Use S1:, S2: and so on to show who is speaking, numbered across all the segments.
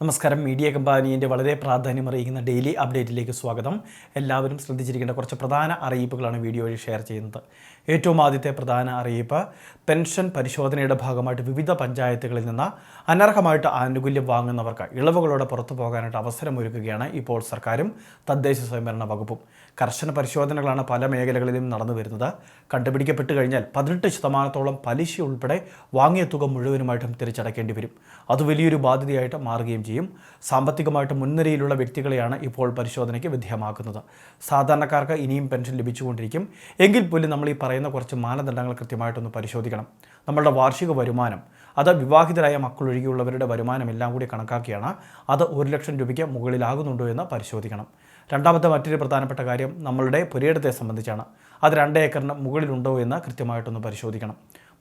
S1: നമസ്കാരം. മീഡിയ കമ്പാനിയന്റെ വളരെ പ്രാധാന്യം അറിയിക്കുന്ന ഡെയിലി അപ്ഡേറ്റിലേക്ക് സ്വാഗതം. എല്ലാവരും ശ്രദ്ധിച്ചിരിക്കേണ്ട കുറച്ച് പ്രധാന അറിയിപ്പുകളാണ് വീഡിയോ വഴി ഷെയർ ചെയ്യുന്നത്. ഏറ്റവും ആദ്യത്തെ പ്രധാന അറിയിപ്പ് പെൻഷൻ പരിശോധനയുടെ ഭാഗമായിട്ട് വിവിധ പഞ്ചായത്തുകളിൽ നിന്ന് അനർഹമായിട്ട് ആനുകൂല്യം വാങ്ങുന്നവർക്ക് ഇളവുകളോടെ പുറത്തു പോകാനായിട്ട് അവസരമൊരുക്കുകയാണ് ഇപ്പോൾ സർക്കാരും തദ്ദേശ സ്വയംഭരണ വകുപ്പും. കർശന പരിശോധനകളാണ് പല മേഖലകളിലും നടന്നു വരുന്നത്. കണ്ടുപിടിക്കപ്പെട്ടു കഴിഞ്ഞാൽ പതിനെട്ട് ശതമാനത്തോളം പലിശ ഉൾപ്പെടെ വാങ്ങിയ തുക മുഴുവനുമായിട്ടും തിരിച്ചടക്കേണ്ടി വരും. അത് വലിയൊരു ബാധ്യതയായിട്ട് മാറുകയും ചെയ്യും. സാമ്പത്തികമായിട്ട് മുൻനിരയിലുള്ള വ്യക്തികളെയാണ് ഇപ്പോൾ പരിശോധനയ്ക്ക് വിധേയമാക്കുന്നത്. സാധാരണക്കാർക്ക് ഇനിയും പെൻഷൻ ലഭിച്ചുകൊണ്ടിരിക്കും. എങ്കിൽ പോലും നമ്മൾ ഈ പറയുന്ന കുറച്ച് മാനദണ്ഡങ്ങൾ കൃത്യമായിട്ടൊന്ന് പരിശോധിക്കണം. നമ്മളുടെ വാർഷിക വരുമാനം അത് വിവാഹിതരായ മക്കളൊഴികെയുള്ളവരുടെ വരുമാനം എല്ലാം കൂടി കണക്കാക്കിയാണ് അത് ഒരു ലക്ഷം രൂപയ്ക്ക് മുകളിലാകുന്നുണ്ടോ എന്ന് പരിശോധിക്കണം. രണ്ടാമത്തെ മറ്റൊരു പ്രധാനപ്പെട്ട കാര്യം നമ്മളുടെ പുരയിടത്തെ സംബന്ധിച്ചാണ്. അത് രണ്ട് ഏക്കറിന് മുകളിലുണ്ടോ എന്ന് കൃത്യമായിട്ടൊന്ന് പരിശോധിക്കണം.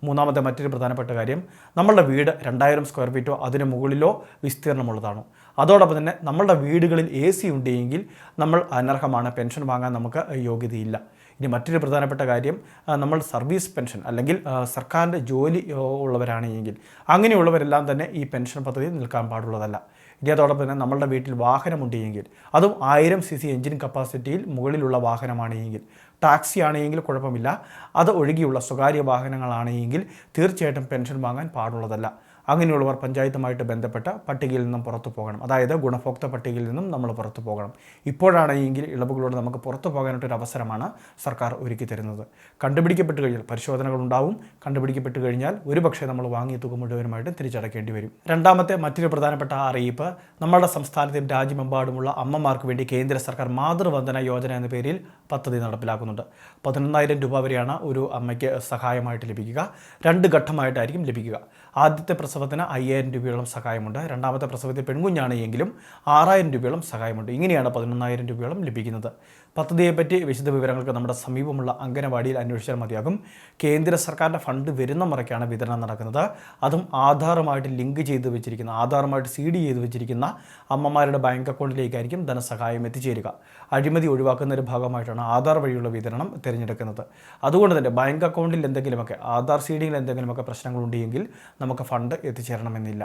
S1: മൂന്നാമത്തെ മറ്റൊരു പ്രധാനപ്പെട്ട കാര്യം നമ്മളുടെ വീട് രണ്ടായിരം സ്ക്വയർ ഫീറ്റോ അതിന് മുകളിലോ വിസ്തീർണമുള്ളതാണോ. അതോടൊപ്പം തന്നെ നമ്മളുടെ വീടുകളിൽ എ സി ഉണ്ടെങ്കിൽ നമ്മൾ അനർഹമാണ് പെൻഷൻ വാങ്ങാൻ നമുക്ക് യോഗ്യതയില്ല. ഇനി മറ്റൊരു പ്രധാനപ്പെട്ട കാര്യം നമ്മൾ സർവീസ് പെൻഷൻ അല്ലെങ്കിൽ സർക്കാരിന്റെ ജോലി ഉള്ളവരാണെങ്കിൽ അങ്ങനെയുള്ളവരെല്ലാം തന്നെ ഈ പെൻഷൻ പദ്ധതി നിൽക്കാൻ പാടുള്ളതല്ല. ഇനി അതോടൊപ്പം തന്നെ നമ്മളുടെ വീട്ടിൽ വാഹനമുണ്ടെങ്കിൽ അതും ആയിരം സി സി എഞ്ചിൻ കപ്പാസിറ്റിയിൽ മുകളിലുള്ള വാഹനമാണെങ്കിൽ ടാക്സി ആണെങ്കിൽ കുഴപ്പമില്ല. അത് ഒഴികെയുള്ള സ്വകാര്യ വാഹനങ്ങളാണെങ്കിൽ തീർച്ചയായിട്ടും പെൻഷൻ വാങ്ങാൻ പാടുള്ളതല്ല. അങ്ങനെയുള്ളവർ പഞ്ചായത്തുമായിട്ട് ബന്ധപ്പെട്ട പട്ടികയിൽ നിന്നും പുറത്തു പോകണം. അതായത് ഗുണഭോക്തൃ പട്ടികയിൽ നിന്നും നമ്മൾ പുറത്തു പോകണം. ഇപ്പോഴാണെങ്കിൽ ഇളവുകളോട് നമുക്ക് പുറത്തു പോകാനായിട്ടൊരു അവസരമാണ് സർക്കാർ ഒരുക്കി തരുന്നത്. കണ്ടുപിടിക്കപ്പെട്ട് കഴിഞ്ഞാൽ പരിശോധനകൾ ഉണ്ടാവും. കണ്ടുപിടിക്കപ്പെട്ട് കഴിഞ്ഞാൽ ഒരുപക്ഷെ നമ്മൾ വാങ്ങിയ തുക മുഴുവനുമായിട്ട് തിരിച്ചടക്കേണ്ടി വരും. രണ്ടാമത്തെ മറ്റൊരു പ്രധാനപ്പെട്ട അറിയിപ്പ് നമ്മുടെ സംസ്ഥാനത്തും രാജ്യമെമ്പാടുമുള്ള അമ്മമാർക്ക് വേണ്ടി കേന്ദ്ര സർക്കാർ മാതൃവന്ദന യോജന എന്ന പേരിൽ പദ്ധതി നടപ്പിലാക്കുന്നുണ്ട്. പതിനൊന്നായിരം രൂപ വരെയാണ് ഒരു അമ്മയ്ക്ക് സഹായമായിട്ട് ലഭിക്കുക. രണ്ട് ഘട്ടമായിട്ടായിരിക്കും ലഭിക്കുക. ആദ്യത്തെ പ്രസവത്തിന് അയ്യായിരം രൂപയോളം സഹായമുണ്ട്. രണ്ടാമത്തെ പ്രസവത്തിൽ പെൺകുഞ്ഞാണ് എങ്കിലും ആറായിരം രൂപയോളം സഹായമുണ്ട്. ഇങ്ങനെയാണ് പതിനൊന്നായിരം രൂപയോളം ലഭിക്കുന്നത്. പദ്ധതിയെപ്പറ്റി വിശദ വിവരങ്ങൾക്ക് നമ്മുടെ സമീപമുള്ള അംഗനവാടിയിൽ അന്വേഷിച്ചാൽ മതിയാകും. കേന്ദ്ര സർക്കാരിന്റെ ഫണ്ട് വരുന്ന മുറയ്ക്കാണ് വിതരണം നടക്കുന്നത്. അതും ആധാറുമായിട്ട് ലിങ്ക് ചെയ്ത് വെച്ചിരിക്കുന്ന ആധാറുമായിട്ട് സി ഡി ചെയ്ത് വെച്ചിരിക്കുന്ന അമ്മമാരുടെ ബാങ്ക് അക്കൗണ്ടിലേക്കായിരിക്കും ധനസഹായം എത്തിച്ചേരുക. അഴിമതി ഒരു ഭാഗമായിട്ടാണ് ആധാർ വഴിയുള്ള വിതരണം തിരഞ്ഞെടുക്കുന്നത്. അതുകൊണ്ട് തന്നെ ബാങ്ക് അക്കൗണ്ടിൽ എന്തെങ്കിലുമൊക്കെ ആധാർ സി ഡിയിൽ എന്തെങ്കിലുമൊക്കെ പ്രശ്നങ്ങളുണ്ടെങ്കിൽ നമുക്ക് ഫണ്ട് എത്തിച്ചേരണമെന്നില്ല.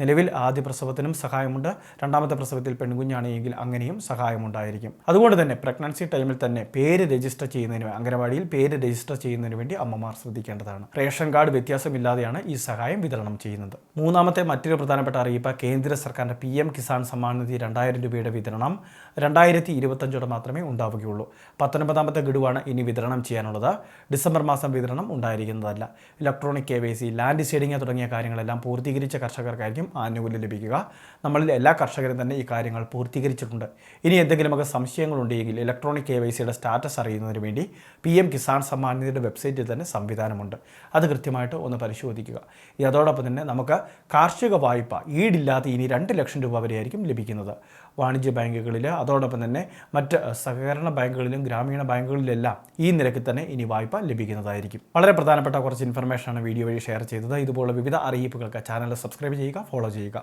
S1: നിലവിൽ ആദ്യ പ്രസവത്തിനും സഹായമുണ്ട്. രണ്ടാമത്തെ പ്രസവത്തിൽ പെൺകുഞ്ഞാണെങ്കിൽ അങ്ങനെയും സഹായമുണ്ടായിരിക്കും. അതുകൊണ്ട് തന്നെ പ്രഗ്നൻസി ടൈമിൽ തന്നെ പേര് രജിസ്റ്റർ ചെയ്യുന്നതിന് അംഗനവാടിയിൽ പേര് രജിസ്റ്റർ ചെയ്യുന്നതിന് വേണ്ടി അമ്മമാർ ശ്രദ്ധിക്കേണ്ടതാണ്. റേഷൻ കാർഡ് വ്യത്യാസമില്ലാതെയാണ് ഈ സഹായം വിതരണം ചെയ്യുന്നത്. മൂന്നാമത്തെ മറ്റൊരു പ്രധാനപ്പെട്ട അറിയിപ്പ് കേന്ദ്ര സർക്കാരിന്റെ പി എം കിസാൻ സമ്മാൻ നിധി രണ്ടായിരം രൂപയുടെ വിതരണം രണ്ടായിരത്തി ഇരുപത്തഞ്ചോടെ മാത്രമേ ഉണ്ടാവുകയുള്ളൂ. പത്തൊൻപതാമത്തെ ഗഡുവാണ് ഇനി വിതരണം ചെയ്യാനുള്ളത്. ഡിസംബർ മാസം വിതരണം ഉണ്ടായിരിക്കുന്നതല്ല. Electronic K Y C land seeding തുടങ്ങിയ കാര്യങ്ങളെല്ലാം പൂർത്തീകരിച്ച കർഷകർക്കായിരിക്കും ആനുകൂല്യം ലഭിക്കുക. നമ്മളിൽ എല്ലാ കർഷകരും തന്നെ ഈ കാര്യങ്ങൾ പൂർത്തീകരിച്ചിട്ടുണ്ട്. ഇനി എന്തെങ്കിലുമൊക്കെ സംശയങ്ങളുണ്ടെങ്കിൽ ഇലക്ട്രോണിക് കെ വൈ സിയുടെ സ്റ്റാറ്റസ് അറിയുന്നതിന് വേണ്ടി പി എം കിസാൻ സമ്മാൻ നിധിയുടെ വെബ്സൈറ്റിൽ തന്നെ സംവിധാനമുണ്ട്. അത് കൃത്യമായിട്ട് ഒന്ന് പരിശോധിക്കുക. അതോടൊപ്പം തന്നെ നമുക്ക് കാർഷിക വായ്പ ഈടില്ലാതെ ഇനി രണ്ട് ലക്ഷം രൂപ വരെയായിരിക്കും ലഭിക്കുന്നത്. വാണിജ്യ ബാങ്കുകളിൽ അതോടൊപ്പം തന്നെ മറ്റ് സഹകരണ ബാങ്കുകളിലും ഗ്രാമീണ ബാങ്കുകളിലെല്ലാം ഈ നിരക്കിൽ തന്നെ ഇനി വായ്പ ലഭിക്കുന്നതായിരിക്കും. വളരെ പ്രധാനപ്പെട്ട കുറച്ച് ഇൻഫർമേഷനാണ് വീഡിയോ വഴി ഷെയർ ചെയ്തത്. ഇതുപോലുള്ള വിവിധ അറിയിപ്പുകൾക്ക് ചാനൽ സബ്സ്ക്രൈബ് ചെയ്യുക ഫോളോ ചെയ്യുക.